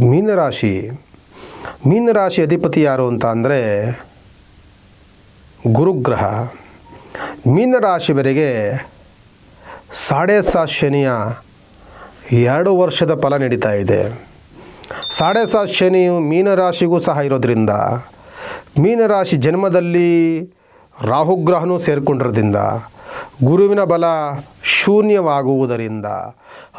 ಮೀನರಾಶಿ. ಮೀನರಾಶಿ ಅಧಿಪತಿ ಯಾರು ಅಂತ ಅಂದರೆ ಗುರುಗ್ರಹ. ಮೀನರಾಶಿವರಿಗೆ ಸಾಡೆ ಸಾ ಶನಿಯ ಎರಡು ವರ್ಷದ ಫಲ ನಡೀತಾ ಇದೆ. ಸಾಡೆ ಸಾ ಶನಿಯು ಮೀನರಾಶಿಗೂ ಸಹ ಇರೋದ್ರಿಂದ, ಮೀನರಾಶಿ ಜನ್ಮದಲ್ಲಿ ರಾಹುಗ್ರಹನೂ ಸೇರಿಕೊಂಡಿರೋದ್ರಿಂದ ಗುರುವಿನ ಬಲ ಶೂನ್ಯವಾಗುವುದರಿಂದ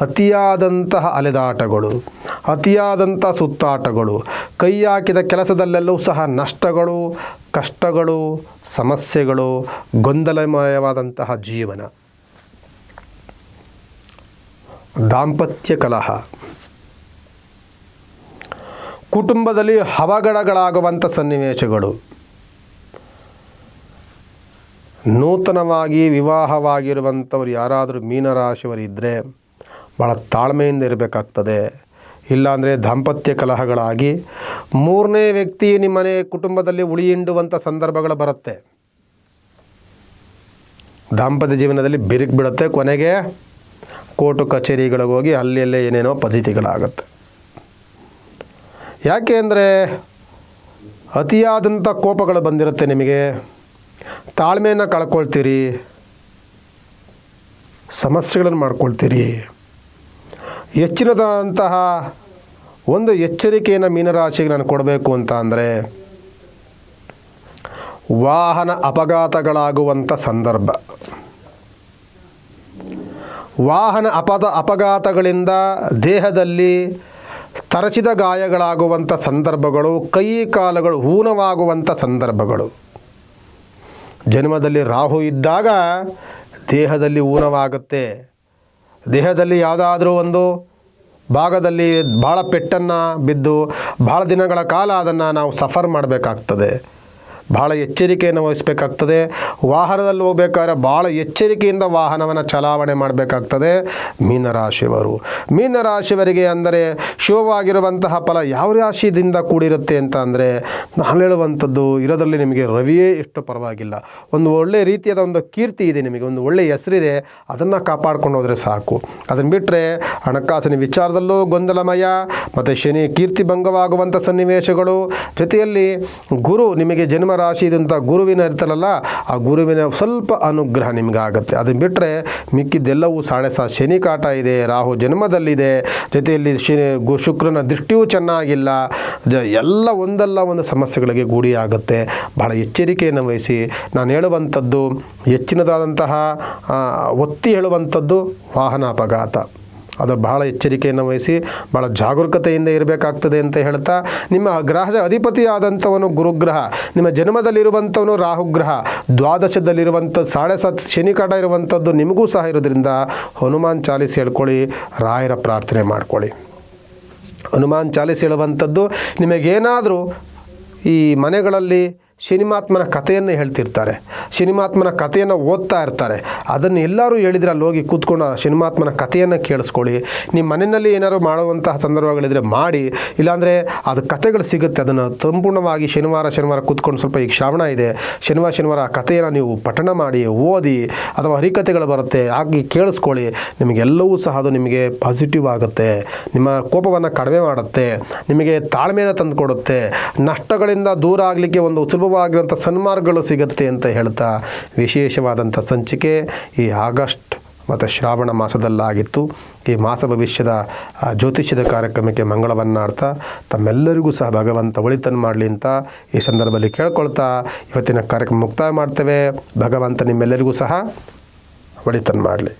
ಅತಿಯಾದಂತಹ ಅಲೆದಾಟಗಳು ಅತಿಯಾದಂಥ ಸುತ್ತಾಟಗಳು ಕೈ ಹಾಕಿದ ಕೆಲಸದಲ್ಲೆಲ್ಲವೂ ಸಹ ನಷ್ಟಗಳು, ಕಷ್ಟಗಳು, ಸಮಸ್ಯೆಗಳು, ಗೊಂದಲಮಯವಾದಂತಹ ಜೀವನ. ದಾಂಪತ್ಯ ಕಲಹ. ಕುಟುಂಬದಲ್ಲಿ ಅವಘಡಗಳಾಗುವಂಥ ಸನ್ನಿವೇಶಗಳು. ನೂತನವಾಗಿ ವಿವಾಹವಾಗಿರುವಂಥವ್ರು ಯಾರಾದರೂ ಮೀನರಾಶಿಯವರಿದ್ದರೆ ಭಾಳ ತಾಳ್ಮೆಯಿಂದ ಇರಬೇಕಾಗ್ತದೆ. ಇಲ್ಲಾಂದರೆ ದಾಂಪತ್ಯ ಕಲಹಗಳಾಗಿ ಮೂರನೇ ವ್ಯಕ್ತಿ ನಿಮ್ಮನೆ ಕುಟುಂಬದಲ್ಲಿ ಉಳಿಯಿಂಡುವಂಥ ಸಂದರ್ಭಗಳು ಬರುತ್ತೆ. ದಾಂಪತ್ಯ ಜೀವನದಲ್ಲಿ ಬಿರುಕು ಬಿಡುತ್ತೆ ಕೊನೆಗೆ ಕೋರ್ಟು ಕಚೇರಿಗಳಿಗೆ ಹೋಗಿ ಅಲ್ಲಿ ಅಲ್ಲೇ ಏನೇನೋ ಪದ್ಧತಿಗಳಾಗುತ್ತೆ ಯಾಕೆ ಅಂದರೆ ಅತಿಯಾದಂಥ ಕೋಪಗಳು ಬಂದಿರುತ್ತೆ ನಿಮಗೆ. ತಾಳ್ಮೆಯನ್ನು ಕಳ್ಕೊಳ್ತೀರಿ, ಸಮಸ್ಯೆಗಳನ್ನು ಮಾಡ್ಕೊಳ್ತೀರಿ. ಹೆಚ್ಚಿನದಂತಹ ಒಂದು ಎಚ್ಚರಿಕೆಯನ್ನು ಮೀನರಾಶಿಗೆ ನಾನು ಕೊಡಬೇಕು ಅಂತ ಅಂದರೆ, ವಾಹನ ಅಪಘಾತಗಳಾಗುವಂಥ ಸಂದರ್ಭ. ವಾಹನ ಅಪದ ಅಪಘಾತಗಳಿಂದ ದೇಹದಲ್ಲಿ ತರಚಿದ ಗಾಯಗಳಾಗುವಂಥ ಸಂದರ್ಭಗಳು, ಕೈ ಕಾಲುಗಳು ಊನವಾಗುವಂಥ ಸಂದರ್ಭಗಳು. ಜನ್ಮದಲ್ಲಿ ರಾಹು ಇದ್ದಾಗ ದೇಹದಲ್ಲಿ ಊನವಾಗುತ್ತೆ. ದೇಹದಲ್ಲಿ ಯಾವುದಾದ್ರೂ ಒಂದು ಭಾಗದಲ್ಲಿ ಭಾಳ ಪೆಟ್ಟನ್ನು ಬಿದ್ದು ಭಾಳ ದಿನಗಳ ಕಾಲ ಅದನ್ನು ನಾವು ಸಫರ್ ಮಾಡಬೇಕಾಗ್ತದೆ. ಭಾಳ ಎಚ್ಚರಿಕೆಯನ್ನು ವಹಿಸಬೇಕಾಗ್ತದೆ. ವಾಹನದಲ್ಲಿ ಹೋಗ್ಬೇಕಾದ್ರೆ ಭಾಳ ಎಚ್ಚರಿಕೆಯಿಂದ ವಾಹನವನ್ನು ಚಲಾವಣೆ ಮಾಡಬೇಕಾಗ್ತದೆ. ಮೀನರಾಶಿಯವರು. ಮೀನರಾಶಿಯವರಿಗೆ ಅಂದರೆ ಶುಭವಾಗಿರುವಂತಹ ಫಲ ಯಾವ ರಾಶಿಯಿಂದ ಕೂಡಿರುತ್ತೆ ಅಂತ ಅಂದರೆ ನಾನು ಹೇಳುವಂಥದ್ದು ಇರೋದರಲ್ಲಿ ನಿಮಗೆ ರವಿಯೇ ಎಷ್ಟು ಪರವಾಗಿಲ್ಲ. ಒಂದು ಒಳ್ಳೆಯ ರೀತಿಯಾದ ಒಂದು ಕೀರ್ತಿ ಇದೆ ನಿಮಗೆ. ಒಂದು ಒಳ್ಳೆಯ ಹೆಸರಿದೆ. ಅದನ್ನು ಕಾಪಾಡ್ಕೊಂಡು ಹೋದರೆ ಸಾಕು. ಅದನ್ನು ಬಿಟ್ಟರೆ ಹಣಕಾಸಿನ ವಿಚಾರದಲ್ಲೂ ಗೊಂದಲಮಯ. ಮತ್ತು ಶನಿ ಕೀರ್ತಿ ಭಂಗವಾಗುವಂಥ ಸನ್ನಿವೇಶಗಳು. ಜೊತೆಯಲ್ಲಿ ಗುರು ನಿಮಗೆ ಜನ್ಮ ರಾಶಿ ಇದಂಥ ಗುರುವಿನ ಇರ್ತಾರಲ್ಲ, ಆ ಗುರುವಿನ ಸ್ವಲ್ಪ ಅನುಗ್ರಹ ನಿಮ್ಗೆ ಆಗುತ್ತೆ ಅದನ್ನು ಬಿಟ್ಟರೆ ಮಿಕ್ಕಿದ್ದೆಲ್ಲವೂ ಸಾಡೆ ಸಾ ಶನಿ ಕಾಟ ಇದೆ, ರಾಹು ಜನ್ಮದಲ್ಲಿದೆ, ಜೊತೆಯಲ್ಲಿ ಶನಿ ಗು ಶುಕ್ರನ ದೃಷ್ಟಿಯೂ ಚೆನ್ನಾಗಿಲ್ಲ ಎಲ್ಲ ಒಂದಲ್ಲ ಒಂದು ಸಮಸ್ಯೆಗಳಿಗೆ ಗುಡಿ ಆಗುತ್ತೆ ಬಹಳ ಎಚ್ಚರಿಕೆಯನ್ನು ವಹಿಸಿ, ನಾನು ಹೇಳುವಂಥದ್ದು, ಹೆಚ್ಚಿನದಾದಂತಹ ಒತ್ತಿ ಹೇಳುವಂಥದ್ದು ವಾಹನ ಅಪಘಾತ ಅದು ಬಹಳ ಎಚ್ಚರಿಕೆಯನ್ನು ವಹಿಸಿ, ಬಹಳ ಜಾಗರೂಕತೆಯಿಂದ ಇರಬೇಕಾಗ್ತದೆ ಅಂತ ಹೇಳ್ತಾ, ನಿಮ್ಮ ಗ್ರಹದ ಅಧಿಪತಿಯಾದಂಥವನು ಗುರುಗ್ರಹ, ನಿಮ್ಮ ಜನ್ಮದಲ್ಲಿರುವಂಥವನು ರಾಹುಗ್ರಹ, ದ್ವಾದಶದಲ್ಲಿರುವಂಥ ಸಾಡೆ ಸತ್ ಶನಿಕಾಟ ಇರುವಂಥದ್ದು ನಿಮಗೂ ಸಹ ಇರೋದ್ರಿಂದ ಹನುಮಾನ್ ಚಾಲೀಸ್ ಹೇಳ್ಕೊಳ್ಳಿ, ರಾಯರ ಪ್ರಾರ್ಥನೆ ಮಾಡ್ಕೊಳ್ಳಿ. ಹನುಮಾನ್ ಚಾಲಿಸ್ ಹೇಳುವಂಥದ್ದು, ನಿಮಗೇನಾದರೂ ಈ ಮನೆಗಳಲ್ಲಿ ಶನಿಮಾತ್ಮನ ಕಥೆಯನ್ನು ಹೇಳ್ತಿರ್ತಾರೆ. ಶನಿಮಾತ್ಮನ ಕಥೆಯನ್ನು ಓದ್ತಾ ಇರ್ತಾರೆ. ಅದನ್ನು ಎಲ್ಲರೂ ಹೇಳಿದ್ರೆ ಅಲ್ಲಿ ಹೋಗಿ ಕೂತ್ಕೊಂಡು ಶನಿಮಾತ್ಮನ ಕಥೆಯನ್ನು ಕೇಳಿಸ್ಕೊಳ್ಳಿ. ನಿಮ್ಮ ಮನೆಯಲ್ಲಿ ಏನಾದರೂ ಮಾಡುವಂತಹ ಸಂದರ್ಭಗಳಿದ್ರೆ ಮಾಡಿ. ಇಲ್ಲಾಂದರೆ ಅದು ಕಥೆಗಳು ಸಿಗುತ್ತೆ. ಅದನ್ನು ಸಂಪೂರ್ಣವಾಗಿ ಶನಿವಾರ ಶನಿವಾರ ಕೂತ್ಕೊಂಡು ಸ್ವಲ್ಪ ಈಗ ಶ್ರಾವಣ ಇದೆ. ಶನಿವಾರ ಶನಿವಾರ ಆ ಕಥೆಯನ್ನು ನೀವು ಪಠಣ ಮಾಡಿ, ಓದಿ ಅಥವಾ ಹರಿಕಥೆಗಳು ಬರುತ್ತೆ ಆಗಿ ಕೇಳಿಸ್ಕೊಳ್ಳಿ. ನಿಮಗೆಲ್ಲವೂ ಸಹ ಅದು ನಿಮಗೆ ಪಾಸಿಟಿವ್ ಆಗುತ್ತೆ. ನಿಮ್ಮ ಕೋಪವನ್ನು ಕಡಿಮೆ ಮಾಡುತ್ತೆ. ನಿಮಗೆ ತಾಳ್ಮೆಯನ್ನು ತಂದುಕೊಡುತ್ತೆ. ನಷ್ಟಗಳಿಂದ ದೂರ ಆಗಲಿಕ್ಕೆ ಒಂದು ಸುಲಭವಾಗಿರುವಂಥ ಸನ್ಮಾರ್ಗಗಳು ಸಿಗುತ್ತೆ ಅಂತ ಹೇಳ್ತಾ ವಿಶೇಷವಾದಂಥ ಸಂಚಿಕೆ ಈ ಆಗಸ್ಟ್ ಮತ್ತು ಶ್ರಾವಣ ಮಾಸದಲ್ಲಾಗಿತ್ತು. ಈ ಮಾಸ ಭವಿಷ್ಯದ ಜ್ಯೋತಿಷ್ಯದ ಕಾರ್ಯಕ್ರಮಕ್ಕೆ ಮಂಗಳವನ್ನಾಡ್ತಾ ತಮ್ಮೆಲ್ಲರಿಗೂ ಸಹ ಭಗವಂತ ಒಳಿತನ್ನು ಮಾಡಲಿ ಅಂತ ಈ ಸಂದರ್ಭದಲ್ಲಿ ಕೇಳ್ಕೊಳ್ತಾ ಇವತ್ತಿನ ಕಾರ್ಯಕ್ರಮ ಮುಕ್ತಾಯ ಮಾಡ್ತೇವೆ. ಭಗವಂತ ನಿಮ್ಮೆಲ್ಲರಿಗೂ ಸಹ ಒಳಿತನ್ನು ಮಾಡಲಿ.